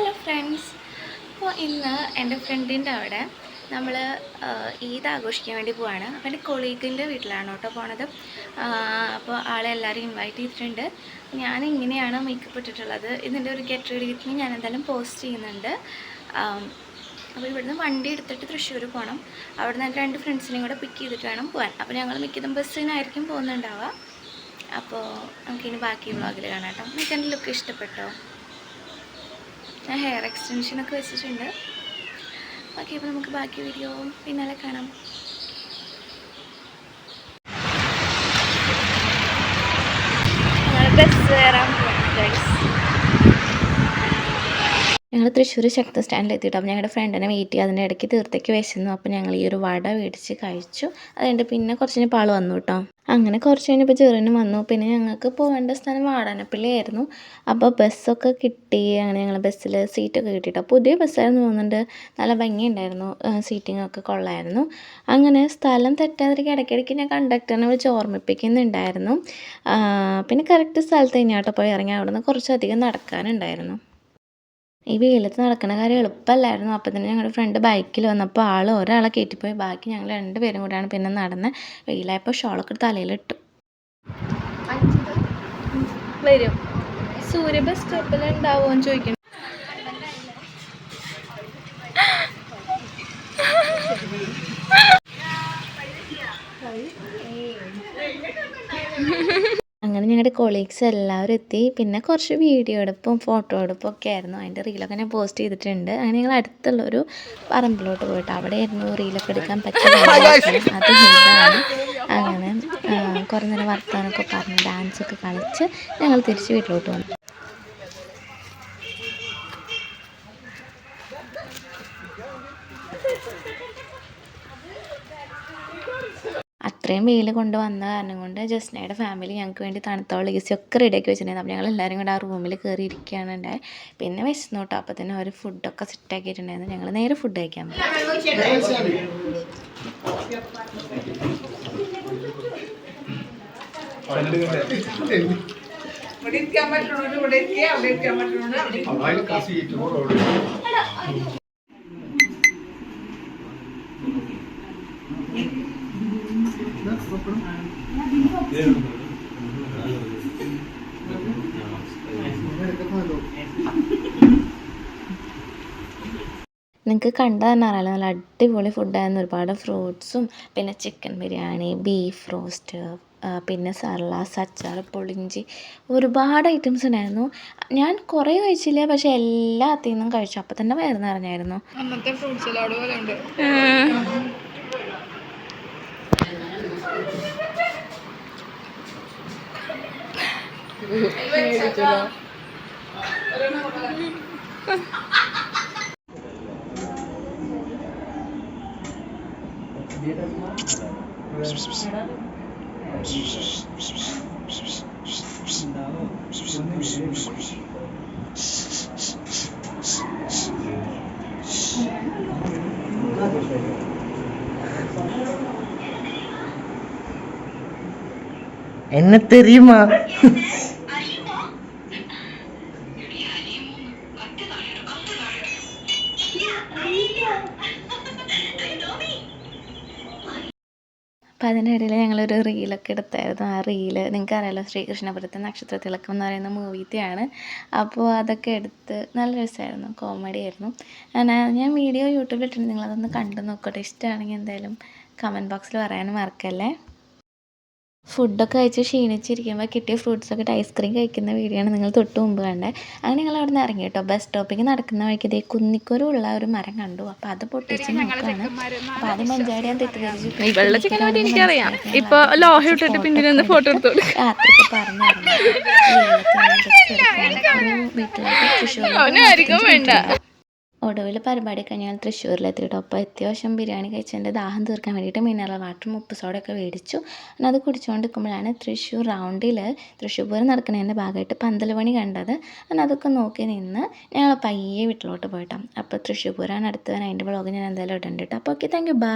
Hello friends. അപ്പോൾ ഇന്ന് എന്റെ ഫ്രണ്ടിന്റെ അവിടെ നമ്മൾ ഈദ് ആഘോഷിക്കാൻ വേണ്ടി പോവാണ്. അപ്പോൾ എന്റെ കൊളീഗിന്റെ വീട്ടിലാണ് കേട്ടോ പോണത്. അപ്പോൾ ആളെ എല്ലാവരും ഇൻവൈറ്റ് ചെയ്തിട്ടുണ്ട്. ഞാൻ ഇങ്ങനെയാണ് മേക്കപ്പ് ഇട്ടിട്ടുള്ളത്. ഇതിന്റെ ഒരു ഗെറ്റ് റെഡി വിത്ത് ഞാൻ എന്തായാലും പോസ്റ്റ് ചെയ്യുന്നുണ്ട്. അപ്പോൾ ഇവിടുന്ന് വണ്ടി എടുത്തിട്ട് തൃശ്ശൂർ പോകണം. അവിടെ നിന്ന് രണ്ട് ഫ്രണ്ട്സിനെയും കൂടെ പിക്ക് ചെയ്തിട്ട് വേണം പോകാൻ അപ്പോൾ ഞങ്ങൾ മിക്കതും ബസ്സിനായിരിക്കും പോകുന്നുണ്ടാവുക. അപ്പോൾ നമുക്കിനി ബാക്കി വ്ളോഗിൽ കാണാം കേട്ടോ. നിങ്ങൾക്ക് എന്റെ ലുക്ക് ഇഷ്ടപ്പെട്ടോ? ഞാൻ ഹെയർ എക്സ്റ്റൻഷനൊക്കെ വെച്ചിട്ടുണ്ട്. ഓക്കെ അപ്പോൾ നമുക്ക് ബാക്കി വീഡിയോ പിന്നാലെ കാണാം. ബസ് കയറാൻ ഞങ്ങൾ തൃശ്ശൂർ ശക്ത സ്റ്റാൻഡിൽ എത്തിയിട്ട് അപ്പോൾ ഞങ്ങളുടെ ഫ്രണ്ടിനെ വെയിറ്റ് ചെയ്യുക അതിന്റെ ഇടയ്ക്ക് തീർത്തേക്ക് വിശന്നു. അപ്പോൾ ഞങ്ങൾ ഈ ഒരു വട മേടിച്ച് കഴിച്ചു. അതുകൊണ്ട് പിന്നെ കുറച്ച് കഴിഞ്ഞ് പാൾ വന്നു കേട്ടോ അങ്ങനെ കുറച്ച് കഴിഞ്ഞപ്പോൾ ചെറുനും വന്നു. പിന്നെ ഞങ്ങൾക്ക് പോകേണ്ട സ്ഥലം വാടാനപ്പള്ളിയായിരുന്നു. അപ്പോൾ ബസ്സൊക്കെ കിട്ടി. അങ്ങനെ ഞങ്ങൾ ബസ്സിൽ സീറ്റൊക്കെ കിട്ടിയിട്ടോ പുതിയ ബസ്സായിരുന്നു തോന്നുന്നുണ്ട്. നല്ല ഭംഗിയുണ്ടായിരുന്നു. സീറ്റിംഗ് ഒക്കെ കൊള്ളായിരുന്നു. അങ്ങനെ സ്ഥലം തെറ്റാതിരിക്കും ഇടയ്ക്കിടയ്ക്ക് ഞാൻ കണ്ടക്ടറിനെ വിളിച്ച് ഓർമ്മിപ്പിക്കുന്നുണ്ടായിരുന്നു. പിന്നെ കറക്റ്റ് സ്ഥലത്ത് കഴിഞ്ഞാട്ടോ പോയി ഇറങ്ങി. അവിടെ നിന്ന് കുറച്ചധികം നടക്കാനുണ്ടായിരുന്നു. ഈ വെയിലത്ത് നടക്കുന്ന കാര്യം എളുപ്പമല്ലായിരുന്നു. അപ്പം തന്നെ ഞങ്ങളുടെ ഫ്രണ്ട് ബൈക്കിൽ വന്നപ്പോൾ ആൾ ഒരാളെ കയറ്റിപ്പോയി. ബാക്കി ഞങ്ങൾ രണ്ടുപേരും കൂടെയാണ് പിന്നെ നടന്ന് വെയിലായപ്പോൾ ഷോളൊക്കെ തലയിലിട്ടു വരും. സൂര്യ ബസ് സ്റ്റോപ്പിൽ ഉണ്ടാവുമോ എന്ന് ചോദിക്കണം അങ്ങനെ ഞങ്ങളുടെ കൊളീഗ്സ് എല്ലാവരും എത്തി. പിന്നെ കുറച്ച് വീഡിയോ എടുപ്പും ഫോട്ടോ എടുപ്പും ഒക്കെ ആയിരുന്നു. അതിന്റെ റീലൊക്കെ ഞാൻ പോസ്റ്റ് ചെയ്തിട്ടുണ്ട്. അങ്ങനെ ഞങ്ങൾ അടുത്തുള്ള ഒരു പറമ്പിലോട്ട് പോയിട്ട് അവിടെ അവിടെയായിരുന്നു റീലൊക്കെ എടുക്കാൻ പറ്റിയ അവസരം. അത് ഇതാണ്. അങ്ങനെ കുറേ നേരം വർത്തമാനമൊക്കെ പറഞ്ഞ് ഡാൻസൊക്കെ കളിച്ച് ഞങ്ങൾ തിരിച്ച് വീട്ടിലോട്ട് വന്നു. അത്രയും വെയിൽ കൊണ്ട് വന്ന കാരണം കൊണ്ട് ജസ്നയുടെ ഫാമിലി ഞങ്ങൾക്ക് വേണ്ടി തണുത്തോളം ഈസി ഒക്കെ റെഡിയാക്കി വെച്ചിട്ടുണ്ടായിരുന്നു അപ്പോൾ ഞങ്ങൾ എല്ലാവരും കൂടെ ആ റൂമിൽ കയറി ഇരിക്കുകയാണ് ഉണ്ടായത് പിന്നെ വിശന്നു കേട്ടോ അപ്പോൾ തന്നെ അവർ ഫുഡൊക്കെ സെറ്റ് ആക്കിയിട്ടുണ്ടായിരുന്നു. ഞങ്ങൾ നേരെ ഫുഡ് കഴിക്കാൻ പോയി. ഇവിടെ. നിങ്ങൾക്ക് കണ്ടാൽ തന്നെ അറിയാലോ നല്ല അടിപൊളി ഫുഡായിരുന്നു ഒരുപാട് ഫ്രൂട്ട്സും പിന്നെ ചിക്കൻ ബിരിയാണി ബീഫ് റോസ്റ്റ് പിന്നെ സർലാസ് അച്ചാർ പൊളിഞ്ചി ഒരുപാട് ഐറ്റംസ് ഉണ്ടായിരുന്നു. ഞാൻ കുറേ കഴിച്ചില്ല പക്ഷെ എല്ലാത്തിൽ നിന്നും കഴിച്ചു അപ്പം തന്നെ വേറെ നിറഞ്ഞായിരുന്നു അന്നത്തെ ഫ്രൂട്ട് என்ன தெரியுமா അപ്പം അതിനിടയിൽ ഞങ്ങളൊരു റീലൊക്കെ എടുത്തായിരുന്നു. ആ റീൽ നിങ്ങൾക്ക് അറിയാലോ ശ്രീകൃഷ്ണപുരത്തെ നക്ഷത്ര തിളക്കം എന്ന് പറയുന്ന മൂവിത്തെയാണ് അപ്പോൾ അതൊക്കെ എടുത്ത് നല്ല രസമായിരുന്നു. കോമഡി ആയിരുന്നു. ഞാൻ ഞാൻ വീഡിയോ യൂട്യൂബിൽ ഇട്ടിട്ടുണ്ട്. നിങ്ങളതൊന്ന് കണ്ടു നോക്കട്ടെ. ഇഷ്ടമാണെങ്കിൽ എന്തായാലും കമന്റ് ബോക്സിൽ പറയാനും മറക്കല്ലേ? ഫുഡൊക്കെ കഴിച്ച് ക്ഷീണിച്ചിരിക്കുമ്പോൾ കിട്ടിയ ഫ്രൂട്ട്സൊക്കെ ഇട്ട് ഐസ്ക്രീം കഴിക്കുന്ന വീഡിയോ ആണ് നിങ്ങൾ തൊട്ട് മുമ്പ് കണ്ടത് അങ്ങനെ ഞങ്ങൾ അവിടെ നിന്ന് ഇറങ്ങി കേട്ടോ. ബസ് സ്റ്റോപ്പിലേക്ക് നടക്കുന്ന വഴിക്ക് ഇതേ കുന്നിക്കുരുള്ള ഒരു മരം കണ്ടു. അപ്പോൾ അത് പൊട്ടിച്ച് നോക്കുകയാണ് അപ്പോൾ അത് മഞ്ചാടി ഞാൻ തെറ്റിദ്ധരിച്ചു. എനിക്കറിയാം. ഇപ്പൊ ലോഹ ഇട്ടിട്ട് പിന്നിൽ ഫോട്ടോ എടുത്തോളൂ രാത്രിയൊക്കെ പറഞ്ഞിരുന്നു അവനായിരിക്കും വേണ്ട. ഒടുവിൽ പരിപാടി കഴിഞ്ഞാൽ തൃശ്ശൂരിലെത്തിയിട്ട് ഒപ്പം അത്യാവശ്യം ബിരിയാണി കഴിച്ചതിന്റെ ദാഹം തീർക്കാൻ വേണ്ടിയിട്ട് മിനറൽ വാട്ടർ ഉപ്പ് സോഡയൊക്കെ മേടിച്ചു. പിന്നെ അത് കുടിച്ചുകൊണ്ട് നിൽക്കുമ്പോഴാണ് തൃശ്ശൂർ റൗണ്ടിൽ തൃശ്ശൂർ പൂരം നടക്കുന്നതിന്റെ ഭാഗമായിട്ട് പന്തൽ പണി കണ്ടത്. അങ്ങനെ അതൊക്കെ നോക്കി നിന്ന് ഞങ്ങൾ പയ്യെ വീട്ടിലോട്ട് പോയിട്ടാണ് അപ്പോൾ തൃശ്ശൂർ പൂരമാണ് അടുത്ത് അതിന്റെ ബ്ലോഗ് ഞാൻ എന്തായാലും ഇടണ്ട് കേട്ടോ അപ്പോൾ ഓക്കെ താങ്ക് യു ബൈ